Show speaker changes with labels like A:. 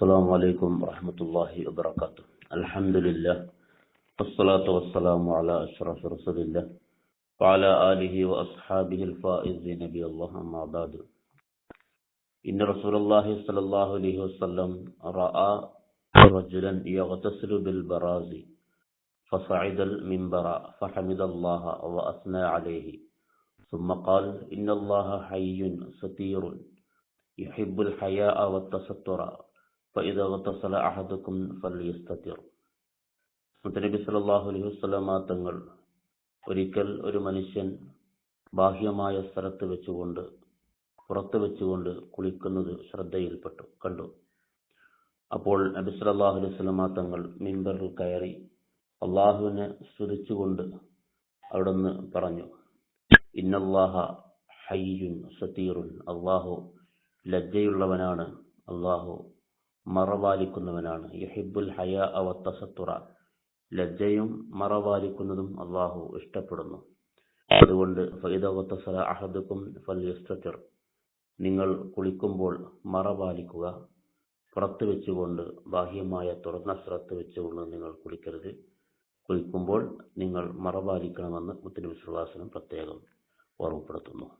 A: السلام عليكم ورحمة الله وبركاته. الحمد لله والصلاة والسلام على أشرف رسول الله وعلى آله وأصحابه الفائزين الله أما بعد. إن رسول الله صلى الله عليه وسلم رأى رجلا يغتسل بالبراز فصعد المنبر فحمد الله وأثنى عليه. ثم قال إن الله حي ستير يحب الحياء والتستر. മുത്തനബി സല്ലാഹു അലൈഹി വസ്ലമ തങ്ങൾ ഒരിക്കൽ ഒരു മനുഷ്യൻ ബാഹ്യമായ സ്ഥലത്ത് വെച്ചുകൊണ്ട് പുറത്ത് വെച്ചുകൊണ്ട് കുളിക്കുന്നത് ശ്രദ്ധയിൽപ്പെട്ടു കണ്ടു. അപ്പോൾ നബി സല്ലാഹു അലൈഹി വസ്ലമ തങ്ങൾ മിമ്പറിൽ കയറി അള്ളാഹുവിനെ സ്തുതിച്ചുകൊണ്ട് അവിടെ പറഞ്ഞു ഇന്നല്ലാഹ ഹയ്യുൻ സതീറുൻ. അള്ളാഹു ലജ്ജയുള്ളവനാണ്. അള്ളാഹു മറവാലിക്കുന്നവനാണ്. യഹിബുൽ ഹയാ ലജ്ജയും മറവാലിക്കുന്നതും അള്ളാഹു ഇഷ്ടപ്പെടുന്നു. അതുകൊണ്ട് ഫൈദവത്തസല അഹദുക്കും ഫല്യസ്തത്തിർ നിങ്ങൾ കുളിക്കുമ്പോൾ മറവാലിക്കുക. പുറത്ത് വെച്ചുകൊണ്ട് ബാഹ്യമായ തുറന്ന സ്ഥലത്ത് വെച്ചുകൊണ്ട് നിങ്ങൾ കുളിക്കരുത്. കുളിക്കുമ്പോൾ നിങ്ങൾ മറവാലിക്കണമെന്ന് മുത്തനബി വിശ്വാസനം പ്രത്യേകം ഓർമ്മപ്പെടുത്തുന്നു.